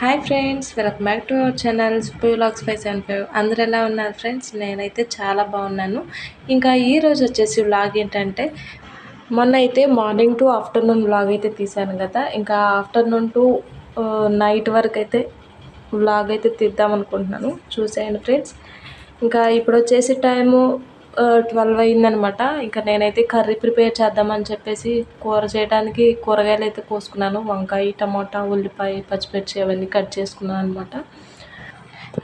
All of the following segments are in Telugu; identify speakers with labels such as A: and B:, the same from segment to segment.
A: Hi friends welcome back to our channel vlogs five seven five అందరు ఎలా ఉన్నారు ఫ్రెండ్స్ నేనైతే చాలా బాగున్నాను. ఇంకా ఈ రోజు వచ్చేసి వ్లాగ్ ఏంటంటే మొన్న అయితే మార్నింగ్ టు ఆఫ్టర్నూన్ వ్లాగ్ అయితే తీశాను కదా. ఇంకా ఆఫ్టర్నూన్ టు నైట్ వరకు అయితే వ్లాగ్ అయితే తీద్దాం అనుకుంటున్నాను. చూసేయండి ఫ్రెండ్స్ ఇంకా ఇప్పుడు వచ్చేసి టైము ట్వెల్వ్ అయిందనమాట. ఇంకా నేనైతే కర్రీ ప్రిపేర్ చేద్దామని చెప్పేసి కూర చేయడానికి కూరగాయలు అయితే కోసుకున్నాను. వంకాయ టమోటా ఉల్లిపాయ పచ్చిమిర్చి అవన్నీ కట్ చేసుకున్నాను అనమాట.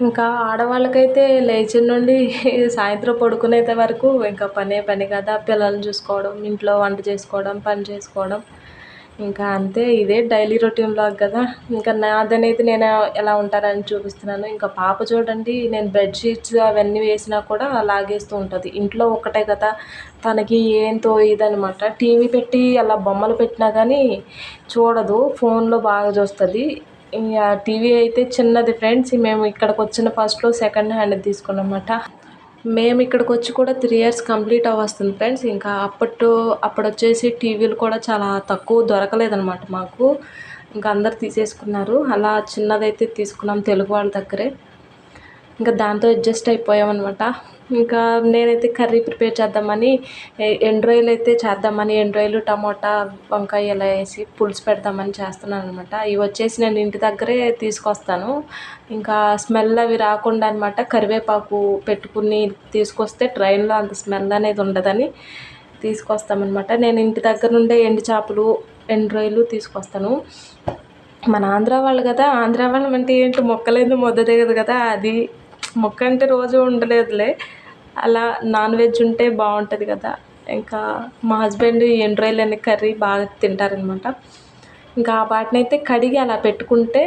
A: ఇంకా ఆడవాళ్ళకైతే లేచిన నుండి సాయంత్రం పడుకునేంత వరకు ఇంకా పనే పని కదా. పిల్లల్ని చూసుకోవడం ఇంట్లో వంట చేసుకోవడం పని చేసుకోవడం. ఇంకా అంతే ఇదే డైలీ రొటీన్ బ్లాగ్ కదా. ఇంకా నాదనైతే నేను ఎలా ఉంటానని చూపిస్తున్నాను. ఇంకా పాప చూడండి నేను బెడ్షీట్స్ అవన్నీ వేసినా కూడా లాగేస్తూ ఉంటుంది. ఇంట్లో ఒక్కటే కదా తనకి ఏంతో ఇదనమాట టీవీ పెట్టి అలా బొమ్మలు పెట్టినా కానీ చూడదు ఫోన్లో బాగా చూస్తుంది. ఇంకా టీవీ అయితే చిన్నది ఫ్రెండ్స్ మేము ఇక్కడికి వచ్చిన ఫస్ట్లో సెకండ్ హ్యాండ్ తీసుకున్నమాట. మేము ఇక్కడికి వచ్చి కూడా త్రీ ఇయర్స్ కంప్లీట్ అవ్వస్తుంది ఫ్రెండ్స్ ఇంకా అప్పట్లో అప్పుడు వచ్చేసి టీవీలు కూడా చాలా తక్కువ దొరకలేదనమాట మాకు. ఇంకా అందరు తీసేసుకున్నారు. అలా చిన్నదైతే తీసుకున్నాం తెలుగు వాళ్ళ దగ్గరే. ఇంకా దాంతో అడ్జస్ట్ అయిపోయామన్నమాట. ఇంకా నేనైతే కర్రీ ప్రిపేర్ చేద్దామని ఎండ్రాయిల్ అయితే చేద్దామని ఎండ్రాయిలు టమోటా వంకాయ ఇలా వేసి పులుసు పెడదామని చేస్తున్నాను అనమాట ఇవి వచ్చేసి నేను ఇంటి దగ్గరే తీసుకొస్తాను. ఇంకా స్మెల్ అవి రాకుండా అనమాట కరివేపాకు పెట్టుకుని తీసుకొస్తే ట్రైన్లో అంత స్మెల్ అనేది ఉండదని తీసుకొస్తామన్నమాట. నేను ఇంటి దగ్గర నుండే ఎండు చేపలు ఎండు తీసుకొస్తాను. మన ఆంధ్ర వాళ్ళు కదా ఆంధ్ర వాళ్ళం అంటే ఏంటి? మొక్కలేదు మొద్ద దిగదు కదా అది. మొక్క అంటే రోజు ఉండలేదులే. అలా నాన్ వెజ్ ఉంటే బాగుంటుంది కదా. ఇంకా మా హస్బెండ్ ఎండు రొయ్యలు అనే కర్రీ బాగా తింటారనమాట. ఇంకా వాటిని అయితే కడిగి అలా పెట్టుకుంటే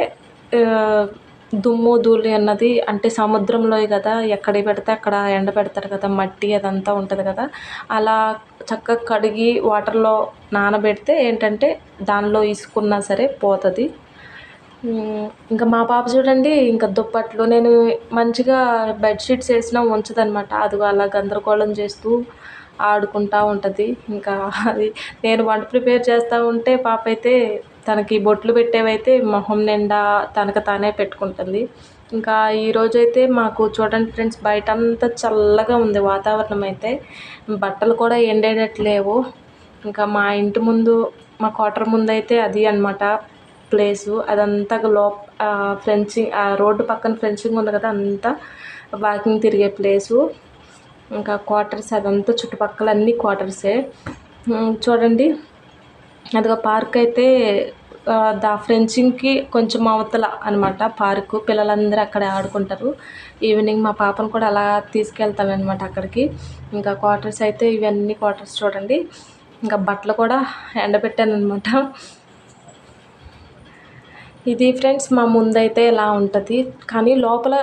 A: దుమ్ము ధూళి అన్నది అంటే సముద్రంలో కదా ఎక్కడ పెడితే అక్కడ ఎండ పెడతారు కదా మట్టి అదంతా ఉంటుంది కదా. అలా చక్కగా కడిగి వాటర్లో నానబెడితే ఏంటంటే దానిలో ఇసుకున్నా సరే పోతుంది. ఇంకా మా పాప చూడండి ఇంకా దుప్పట్లు నేను మంచిగా బెడ్షీట్స్ వేసినా ఉంచదనమాట అది అలా గందరగోళం చేస్తూ ఆడుకుంటూ ఉంటుంది. ఇంకా అది నేను వంట ప్రిపేర్ చేస్తూ ఉంటే పాప అయితే తనకి బొట్లు పెట్టేవైతే మొహం నిండా తనకు తానే పెట్టుకుంటుంది. ఇంకా ఈరోజైతే మాకు చూడండి ఫ్రెండ్స్ బయట అంతా చల్లగా ఉంది వాతావరణం అయితే. బట్టలు కూడా ఎండేటట్లేవు. ఇంకా మా ఇంటి ముందు మా క్వార్టర్ ముందు అయితే అది అనమాట ప్లేసు అదంతా లో ఫెన్సింగ్ రోడ్డు పక్కన ఫెన్సింగ్ ఉంది కదా అంతా వాకింగ్ తిరిగే ప్లేసు. ఇంకా క్వార్టర్స్ అదంతా చుట్టుపక్కల అన్ని క్వార్టర్సే. చూడండి. అదిగో పార్క్ అయితే దా ఫ్రెంచింగ్కి కొంచెం అవతల అనమాట పార్కు. పిల్లలందరూ అక్కడే ఆడుకుంటారు. ఈవినింగ్ మా పాపను కూడా అలా తీసుకెళ్తాడనమాట అక్కడికి. ఇంకా క్వార్టర్స్ అయితే ఇవన్నీ క్వార్టర్స్ చూడండి. ఇంకా బట్టలు కూడా ఎండబెట్టాను అనమాట ఇది ఫ్రెండ్స్ మా ముందైతే ఇలా ఉంటుంది కానీ లోపల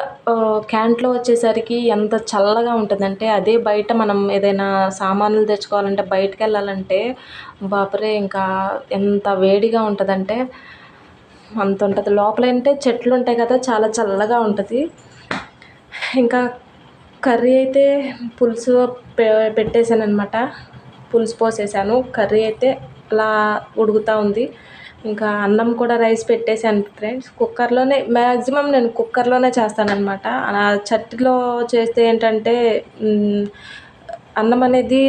A: క్యాంట్లో వచ్చేసరికి ఎంత చల్లగా ఉంటుందంటే అదే బయట మనం ఏదైనా సామాన్లు తెచ్చుకోవాలంటే బయటకు వెళ్ళాలంటే బాపరే ఇంకా ఎంత వేడిగా ఉంటుందంటే అంత ఉంటుంది. లోపల అంటే చెట్లు ఉంటాయి కదా చాలా చల్లగా ఉంటుంది. ఇంకా కర్రీ అయితే పులుసు పెట్టేశాను అనమాట పులుసు పోసేసాను కర్రీ అయితే అలా ఉడుకుతూ ఉంది. ఇంకా అన్నం కూడా రైస్ పెట్టేసాను ఫ్రెండ్స్. కుక్కర్లోనే మ్యాక్సిమం నేను కుక్కర్లోనే చేస్తానన్నమాట. చట్టిలో చేస్తే ఏంటంటే అన్నం అనేది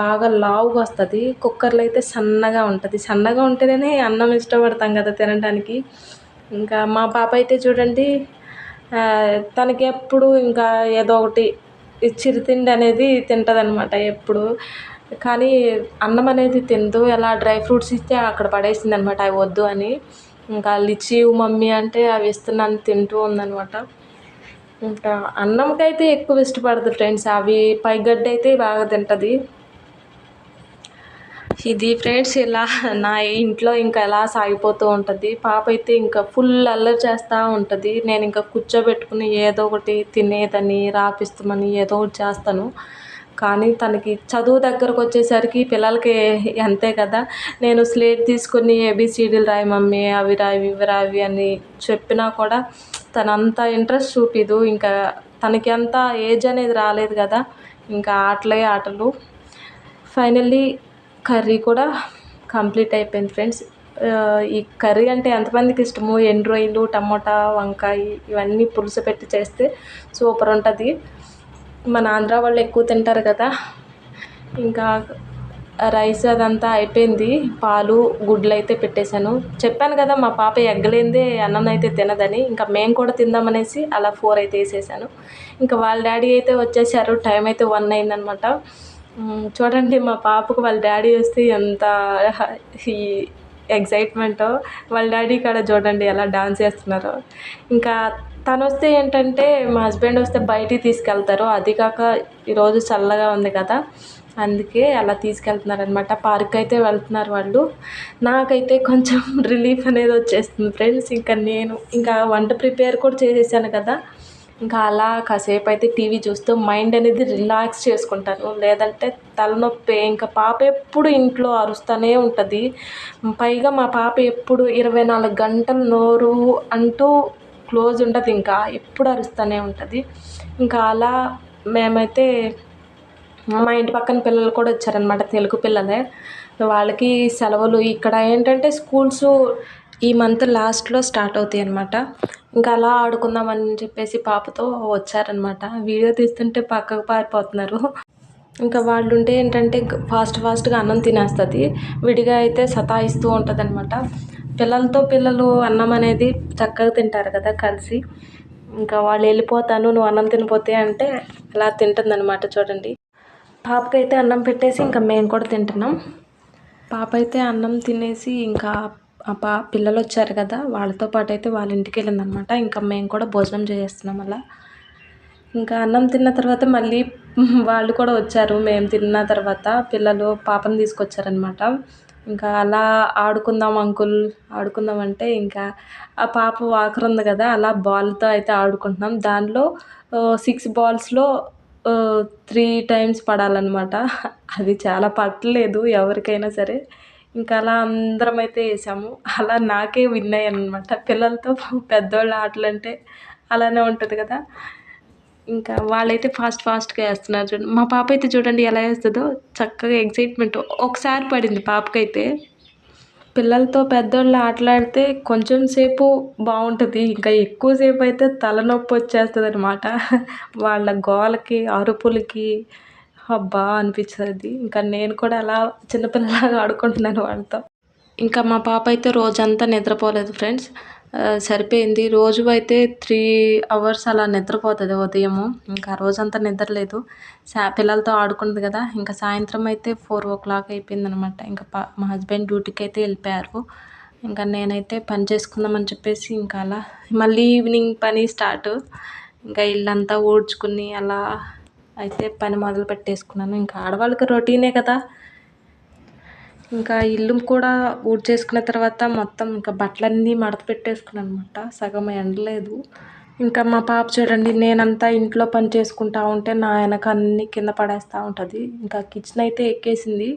A: బాగా లావుగా వస్తుంది. కుక్కర్లో అయితే సన్నగా ఉంటుంది. సన్నగా ఉంటేనే అన్నం ఇష్టపడతాం కదా తినడానికి. ఇంకా మా పాప అయితే చూడండి తనకి ఎప్పుడు ఇంకా ఏదో ఒకటి చిరుతిండి అనేది తింటుంది అనమాట ఎప్పుడు. కానీ అన్నం అనేది తినదు ఎలా డ్రై ఫ్రూట్స్ ఇస్తే అక్కడ పడేసింది అనమాట అవి వద్దు అని. ఇంకా లిచి మమ్మీ అంటే అవి ఇస్తున్నాను తింటూ ఉందనమాట. ఇంకా అన్నంకైతే ఎక్కువ ఇష్టపడదు ఫ్రెండ్స్ అవి పైగడ్డ అయితే బాగా తింటుంది. ఇది ఫ్రెండ్స్ ఇలా నా ఇంట్లో ఇంకా ఎలా సాగిపోతూ ఉంటుంది పాప అయితే ఇంకా ఫుల్ అల్లరి చేస్తూ ఉంటుంది. నేను ఇంకా కూర్చోబెట్టుకుని ఏదో ఒకటి తినేదని రాపిస్తామని ఏదో ఒకటి చేస్తాను. కానీ తనకి చదువు దగ్గరకు వచ్చేసరికి పిల్లలకి అంతే కదా. నేను స్లేట్ తీసుకొని ఏబిసిడీలు రాయి మమ్మీ అవి రావి ఇవి రావి అని చెప్పినా కూడా తనంత అంత ఇంట్రెస్ట్ చూపిదు. ఇంకా తనకి అంత ఏజ్ అనేది రాలేదు కదా. ఇంకా ఆటలే ఆటలు. ఫైనల్లీ కర్రీ కూడా కంప్లీట్ అయిపోయింది ఫ్రెండ్స్. ఈ కర్రీ అంటే ఎంతమందికి ఇష్టము? ఎండ్రాయిలు టమోటా వంకాయ ఇవన్నీ పులుసు పెట్టి చేస్తే సూపర్ ఉంటుంది. మన ఆంధ్ర వాళ్ళు ఎక్కువ తింటారు కదా. ఇంకా రైస్ అదంతా అయిపోయింది. పాలు గుడ్లు అయితే పెట్టేశాను. చెప్పాను కదా మా పాప ఎగ్గలేందే అన్నం అయితే తినదని. ఇంకా మేము కూడా తిందామనేసి అలా ఫోర్ అయితే వేసేసాను. ఇంకా వాళ్ళ డాడీ అయితే వచ్చేసారు. టైం అయితే వన్ అయిందనమాట. చూడండి మా పాపకు వాళ్ళ డాడీ వస్తే ఎంత ఈ ఎగ్జైట్మెంట్ వాళ్ళ డాడీ కాడ చూడండి ఎలా డాన్స్ చేస్తున్నారో. ఇంకా తను వస్తే ఏంటంటే మా హస్బెండ్ వస్తే బయటికి తీసుకెళ్తారు. అది కాక ఈరోజు చల్లగా ఉంది కదా అందుకే అలా తీసుకెళ్తున్నారనమాట పార్క్ అయితే వెళ్తున్నారు వాళ్ళు. నాకైతే కొంచెం రిలీఫ్ అనేది వచ్చేస్తుంది. ఫ్రెండ్స్ ఇంకా నేను ఇంకా వంట ప్రిపేర్ కూడా చేసేసాను కదా. ఇంకా అలా కాసేపు అయితే టీవీ చూస్తూ మైండ్ అనేది రిలాక్స్ చేసుకుంటాను. లేదంటే తలనొప్పి ఇంకా పాప ఎప్పుడు ఇంట్లో అరుస్తూనే ఉంటుంది. పైగా మా పాప ఎప్పుడు ఇరవై నాలుగు గంటలు నోరు అంటూ క్లోజ్ ఉండదు ఇంకా ఎప్పుడు అరుస్తూనే ఉంటుంది. ఇంకా అలా మేమైతే మా ఇంటి పక్కన పిల్లలు కూడా వచ్చారనమాట తెలుగు పిల్లలే. వాళ్ళకి సెలవులు ఇక్కడ ఏంటంటే స్కూల్స్ ఈ మంత్ లాస్ట్లో స్టార్ట్ అవుతాయి అనమాట ఇంకా అలా ఆడుకుందామని చెప్పేసి పాపతో వచ్చారనమాట వీడియో తీస్తుంటే పక్కకు పారిపోతున్నారు. ఇంకా వాళ్ళు ఉంటే ఏంటంటే ఫాస్ట్ ఫాస్ట్గా అన్నం తినేస్తుంది. విడిగా అయితే సతాయిస్తూ ఉంటుంది అనమాట పిల్లలతో పిల్లలు అన్నం అనేది చక్కగా తింటారు కదా కలిసి. ఇంకా వాళ్ళు వెళ్ళిపోతాను నువ్వు అన్నం తినిపోతే అంటే అలా తింటుందన్నమాట చూడండి. పాపకైతే అన్నం పెట్టేసి ఇంకా మేము కూడా తింటున్నాం. పాప అయితే అన్నం తినేసి ఇంకా పా పిల్లలు వచ్చారు కదా వాళ్ళతో పాటు అయితే వాళ్ళ ఇంటికి వెళ్ళిందనమాట ఇంకా మేము కూడా భోజనం చేసేస్తున్నాం అలా. ఇంకా అన్నం తిన్న తర్వాత మళ్ళీ వాళ్ళు కూడా వచ్చారు. మేము తిన్న తర్వాత పిల్లలు పాపను తీసుకొచ్చారనమాట. ఇంకా అలా ఆడుకుందాం అంకుల్ ఆడుకుందాం అంటే ఇంకా ఆ పాప వాకర్ ఉంది కదా అలా బాల్తో అయితే ఆడుకుంటున్నాం. దానిలో సిక్స్ బాల్స్లో త్రీ టైమ్స్ పడాలన్నమాట అది చాలా పట్టలేదు ఎవరికైనా సరే. ఇంకా అలా అందరం అయితే వేసాము. అలా నాకే విన్ అయ్యాను అనమాట పిల్లలతో పెద్దోళ్ళ ఆటలు అంటే అలానే ఉంటుంది కదా. ఇంకా వాళ్ళైతే ఫాస్ట్ ఫాస్ట్గా వేస్తున్నారు చూడండి. మా పాప అయితే చూడండి ఎలా వేస్తుందో చక్కగా ఎగ్జైట్మెంట్ ఒకసారి పడింది పాపకైతే. పిల్లలతో పెద్దోళ్ళు ఆటలాడితే కొంచెం సేపు బాగుంటుంది. ఇంకా ఎక్కువసేపు అయితే తలనొప్పి వచ్చేస్తుంది అనమాట వాళ్ళ గోలకి అరుపులకి అబ్బా అనిపించేది. ఇంకా నేను కూడా అలా చిన్నపిల్లలాగా ఆడుకుంటున్నాను వాళ్ళతో. ఇంకా మా పాప అయితే రోజంతా నిద్రపోలేదు ఫ్రెండ్స్. సరిపోయింది. రోజు అయితే త్రీ అవర్స్ అలా నిద్రపోతుంది ఉదయము. ఇంకా రోజంతా నిద్రలేదు. సా పిల్లలతో ఆడుకుంటుంది కదా. ఇంకా సాయంత్రం అయితే ఫోర్ ఓ క్లాక్ అయిపోయింది అనమాట ఇంకా మా హస్బెండ్ డ్యూటీకి అయితే వెళ్ళిపోయారు. ఇంకా నేనైతే పని చేసుకుందామని చెప్పేసి ఇంకా అలా మళ్ళీ ఈవినింగ్ పని స్టార్ట్. ఇంకా ఇల్లంతా ఊడ్చుకుని అలా అయితే పని మొదలు పెట్టేసుకున్నాను. ఇంకా ఆడవాళ్ళకి రొటీనే కదా. ఇంకా ఇల్లు కూడా ఊడ్ చేసుకున్న తర్వాత మొత్తం ఇంకా బట్టలన్నీ మడత పెట్టేసుకున్నాను అనమాట సగం ఎండలేదు. ఇంకా మా పాప చూడండి నేనంతా ఇంట్లో పని చేసుకుంటా ఉంటే నా వెనక అన్ని కింద పడేస్తూ ఉంటుంది. ఇంకా కిచెన్ అయితే ఎక్కేసింది.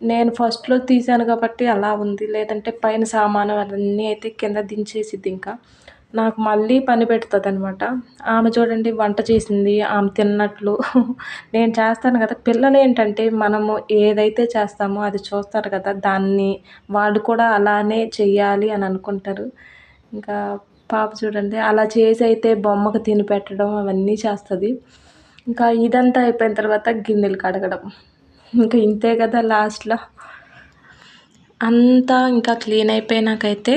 A: నేను ఫస్ట్లో తీసాను కాబట్టి అలా ఉంది. లేదంటే పైన సామాను అవన్నీ అయితే కింద దించేసిద్ది ఇంకా. నాకు మళ్ళీ పని పెడుతుంది అనమాట ఆమె చూడండి వంట చేసింది ఆమె తిన్నట్లు. నేను చేస్తాను కదా. పిల్లలు ఏంటంటే మనము ఏదైతే చేస్తామో అది చూస్తారు కదా. దాన్ని వాళ్ళు కూడా అలానే చెయ్యాలి అని అనుకుంటారు. ఇంకా పాప చూడండి అలా చేసి అయితే బొమ్మకు తిని పెట్టడం అవన్నీ చేస్తుంది. ఇంకా ఇదంతా అయిపోయిన తర్వాత గిన్నెలు కడగడం. ఇంకా ఇంతే కదా లాస్ట్లో. అంతా ఇంకా క్లీన్ అయిపోయినాకైతే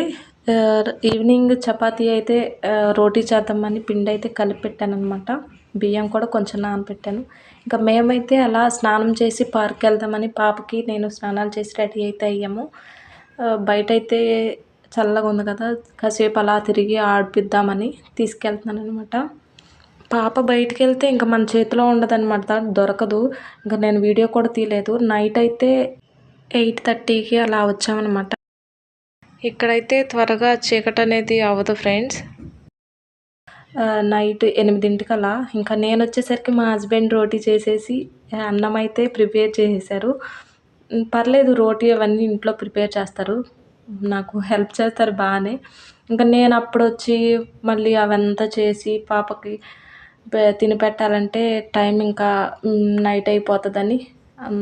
A: ఈవినింగ్ చపాతీ అయితే రోటీ చేద్దామని పిండి అయితే కలిపి పెట్టాను అనమాట బియ్యం కూడా కొంచెం నానబెట్టాను ఇంకా మేమైతే అలా స్నానం చేసి పార్క్ వెళ్దామని పాపకి నేను స్నానాలు చేసి రెడీ అయితే అయ్యాము. బయట అయితే చల్లగా ఉంది కదా కాసేపు అలా తిరిగి ఆడిపిద్దామని తీసుకెళ్తున్నాను అనమాట పాప బయటికి వెళ్తే ఇంకా మన చేతిలో ఉండదనమాట దొరకదు. ఇంకా నేను వీడియో కూడా తీయలేదు. నైట్ అయితే ఎయిట్ థర్టీకి అలా వచ్చామన్నమాట. ఇక్కడైతే త్వరగా చీకటి అనేది అవ్వదు ఫ్రెండ్స్. నైట్ ఎనిమిదింటికి అలా ఇంకా నేను వచ్చేసరికి మా హస్బెండ్ రోటీ చేసేసి అన్నం అయితే ప్రిపేర్ చేసేసారు పర్లేదు రోటీ అవన్నీ ఇంట్లో ప్రిపేర్ చేస్తారు. నాకు హెల్ప్ చేస్తారు బాగానే. ఇంకా నేను అప్పుడు వచ్చి మళ్ళీ అవంతా చేసి పాపకి తిని పెట్టాలంటే టైం ఇంకా నైట్ అయిపోతుందని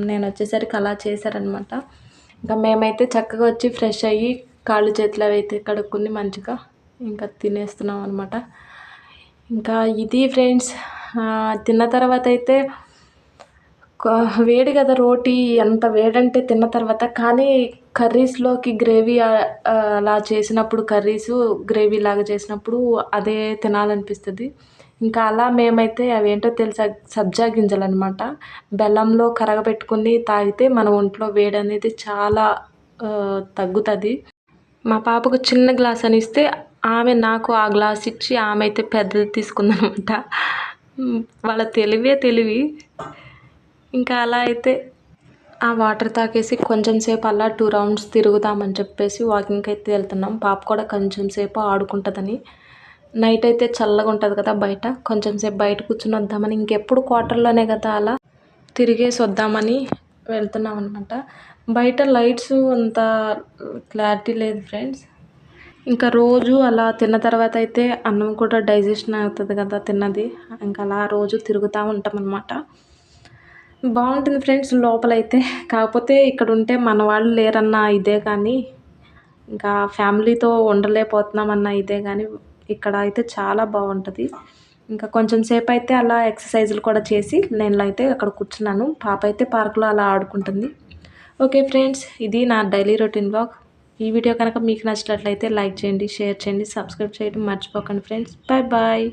A: నేను వచ్చేసరికి అలా చేశారనమాట ఇంకా మేమైతే చక్కగా వచ్చి ఫ్రెష్ అయ్యి కాళ్ళు చేతులు అవి అయితే కడుక్కుని మంచిగా ఇంకా తినేస్తున్నాం అనమాట ఇంకా ఇది ఫ్రెండ్స్ తిన్న తర్వాత అయితే వేడి కదా రోటీ ఎంత వేడంటే తిన్న తర్వాత కానీ కర్రీస్లోకి గ్రేవీ అలా చేసినప్పుడు కర్రీస్ గ్రేవీ లాగా చేసినప్పుడు అదే తినాలనిపిస్తుంది. ఇంకా అలా మేమైతే అవి ఏంటో తెలుసా సబ్జా గింజలు అనమాట బెల్లంలో కరగబెట్టుకుని తాగితే మన ఒంట్లో వేడి అనేది చాలా తగ్గుతుంది. మా పాపకు చిన్న గ్లాస్ అని ఇస్తే ఆమె నాకు ఆ గ్లాస్ ఇచ్చి ఆమె అయితే పెద్దది తీసుకుందనమాట. వాళ్ళ తెలివే తెలివి. ఇంకా అలా అయితే ఆ వాటర్ తాగేసి కొంచెం సేపు అలా టూ రౌండ్స్ తిరుగుదామని చెప్పేసి వాకింగ్కి అయితే వెళ్తున్నాం. పాప కూడా కొంచెం సేపు ఆడుకుంటుందని. నైట్ అయితే చల్లగా ఉంటుంది కదా బయట. కొంచెం సేపు బయట కూర్చుని వద్దామని ఇంకెప్పుడు క్వార్టర్లోనే కదా అలా తిరిగేసి వద్దామని వెళ్తున్నాం అనమాట బయట లైట్స్ అంత క్లారిటీ లేదు ఫ్రెండ్స్. ఇంకా రోజు అలా తిన్న తర్వాత అయితే అన్నం కూడా డైజెషన్ అవుతుంది కదా తిన్నది. ఇంకా అలా రోజు తిరుగుతూ ఉంటాం అనమాట బాగుంటుంది ఫ్రెండ్స్ లోపలైతే. కాకపోతే ఇక్కడ ఉంటే మన వాళ్ళు లేరన్న ఇదే కానీ ఇంకా ఫ్యామిలీతో ఉండలేకపోతున్నామన్న ఇదే కానీ ఇక్కడ అయితే చాలా బాగుంటుంది. ఇంకా కొంచెం సేపు అయితే అలా ఎక్సర్సైజులు కూడా చేసి నేను అయితే అక్కడ కూర్చున్నాను. పాప అయితే పార్కులో అలా ఆడుకుంటుంది. ఓకే ఫ్రెండ్స్ ఇది నా డైలీ రొటీన్ బ్లాగ్ ఈ వీడియో కనుక మీకు నచ్చినట్లయితే లైక్ చేయండి షేర్ చేయండి సబ్స్క్రైబ్ చేయడం మర్చిపోకండి ఫ్రెండ్స్. Bye bye.